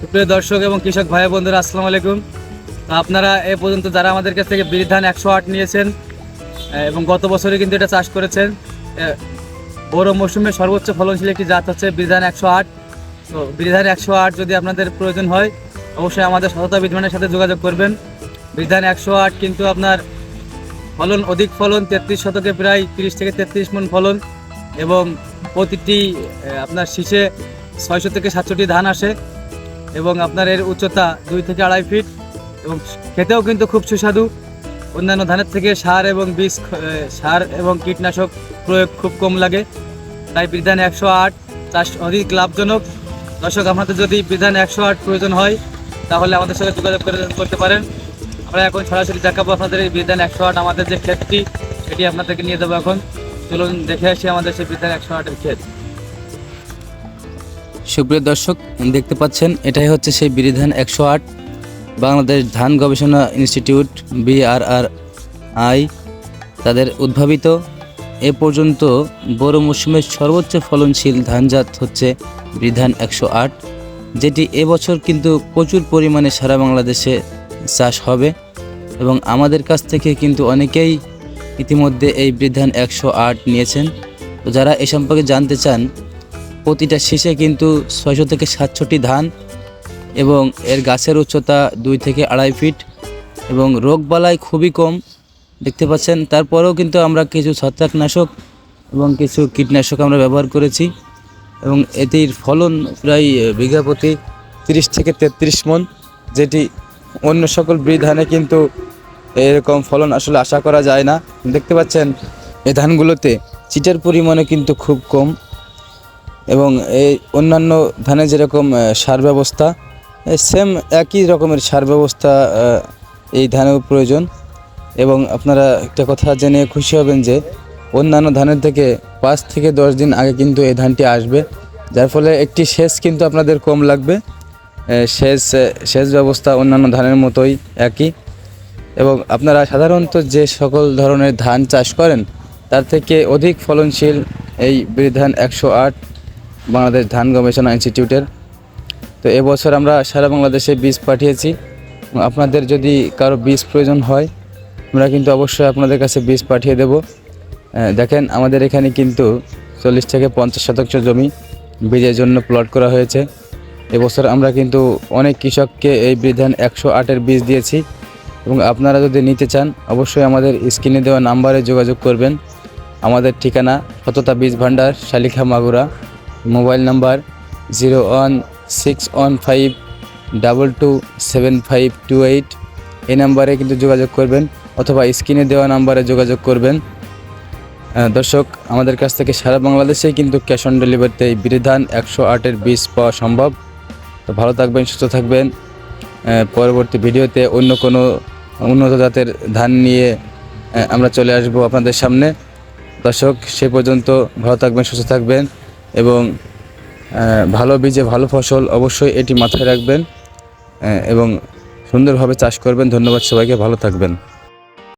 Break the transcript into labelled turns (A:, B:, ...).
A: সুপ্রিয় দর্শক এবং কৃষক ভাই বন্ধুরা আসসালামু আলাইকুম। আপনারা এ পর্যন্ত যারা আমাদের কাছ থেকে বিধান একশো আট নিয়েছেন এবং গত বছরে কিন্তু এটা চাষ করেছেন বড় মৌসুমে সর্বোচ্চ ফলনশীল একটি জাত হচ্ছে বিধান একশো আট। তো বিধান একশো আট যদি আপনাদের প্রয়োজন হয়, অবশ্যই আমাদের সততা বিধানের সাথে যোগাযোগ করবেন। বিধান একশো আট কিন্তু আপনার ফলন অধিক ফলন, তেত্রিশ শতকে প্রায় তিরিশ থেকে তেত্রিশ মন ফলন, এবং প্রতিটি আপনার শীষে ছয়শো থেকে সাতশোটি ধান আসে। এবং আপনার এর উচ্চতা দুই থেকে আড়াই ফিট এবং খেতেও কিন্তু খুব সুস্বাদু। অন্যান্য ধানের থেকে সার এবং বীজ সার এবং কীটনাশক প্রয়োগ খুব কম লাগে। তাই বিধান একশো আট চাষ অধিক লাভজনক। দর্শক, আপনাদের যদি বিধান একশো আট প্রয়োজন হয়, তাহলে আমাদের সাথে যোগাযোগ করে করতে পারেন। আমরা এখন সরাসরি দেখাবো আপনাদের এই বিধান একশো আট, আমাদের যে ক্ষেতটি, সেটি আপনাদেরকে নিয়ে দেবো এখন। চলুন দেখে আসি আমাদের সেই বিধান একশো আটের ক্ষেত।
B: সুপ্রিয় দর্শক, দেখতে পাচ্ছেন, এটাই হচ্ছে সেই বিরিধান একশো আট, বাংলাদেশ ধান গবেষণা ইনস্টিটিউট বিআরআর আই তাদের উদ্ভাবিত, এ পর্যন্ত বড় মৌসুমের সর্বোচ্চ ফলনশীল ধানজাত হচ্ছে বিধান একশো আট, যেটি এবছর কিন্তু প্রচুর পরিমাণে সারা বাংলাদেশে চাষ হবে এবং আমাদের কাছ থেকে কিন্তু অনেকেই ইতিমধ্যে এই বিধান একশো আট নিয়েছেন। তো যারা এ সম্পর্কে জানতে চান প্রতিটা শীষে কিন্তু ছয়শো থেকে সাতশোটি ধান এবং এর গাছের উচ্চতা দুই থেকে আড়াই ফিট এবং রোগবালাই খুবই কম। দেখতে পাচ্ছেন, তারপরেও কিন্তু আমরা কিছু ছত্রাকনাশক এবং কিছু কীটনাশক আমরা ব্যবহার করেছি এবং এটির ফলন প্রায় বিঘা প্রতি তিরিশ থেকে তেত্রিশ মন, যেটি অন্য সকল বৃদ্ধ ধানে কিন্তু এরকম ফলন আসলে আশা করা যায় না। দেখতে পাচ্ছেন, এ ধানগুলোতে চিটার পরিমাণে কিন্তু খুব কম। এবং এই অন্যান্য ধানে যেরকম সার ব্যবস্থা সেম একই রকমের সার ব্যবস্থা এই ধানেও প্রয়োজন। এবং আপনারা একটা কথা জেনে খুশি হবেন যে, অন্যান্য ধানের থেকে পাঁচ থেকে দশ দিন আগে কিন্তু এই ধানটি আসবে। যার ফলে একটি সেচ কিন্তু আপনাদের কম লাগবে। সেচ সেচ ব্যবস্থা অন্যান্য ধানের মতোই একই। এবং আপনারা সাধারণত যে সকল ধরনের ধান চাষ করেন, তার থেকে অধিক ফলনশীল এই বিধান একশো আট বাংলাদেশ ধান গবেষণা ইনস্টিটিউটের। তো এবছর আমরা সারা বাংলাদেশে বীজ পাঠিয়েছি। আপনাদের যদি কারও বীজ প্রয়োজন হয়, আমরা কিন্তু অবশ্যই আপনাদের কাছে বীজ পাঠিয়ে দেব। দেখেন আমাদের এখানে কিন্তু চল্লিশ থেকে পঞ্চাশ শতাংশ জমি বীজের জন্য প্লট করা হয়েছে। এবছর আমরা কিন্তু অনেক কৃষককে এই বিধান একশো আটের বীজ দিয়েছি। এবং আপনারা যদি নিতে চান, অবশ্যই আমাদের স্ক্রিনে দেওয়া নাম্বারে যোগাযোগ করবেন। আমাদের ঠিকানা সততা বীজ ভাণ্ডার, Shalikha Magura. Mobile number zero one six one five double two seven five two eight. এই নাম্বারে কিন্তু যোগাযোগ করবেন অথবা স্ক্রিনে দেওয়া নাম্বারে যোগাযোগ করবেন। দর্শক, আমাদের কাছ থেকে সারা বাংলাদেশেই কিন্তু ক্যাশ অন ডেলিভারিতে এই বিধান একশো আটের বীজ পাওয়া সম্ভব। তো ভালো থাকবেন, সুস্থ থাকবেন। পরবর্তী ভিডিওতে অন্য কোনো উন্নত জাতের ধান নিয়ে আমরা চলে আসব আপনাদের সামনে। দর্শক, সে পর্যন্ত ভালো থাকবেন, সুস্থ থাকবেন। এবং ভালো বীজে ভালো ফসল অবশ্যই এটি মাথায় রাখবেন এবং সুন্দরভাবে চাষ করবেন। ধন্যবাদ সবাইকে, ভালো থাকবেন।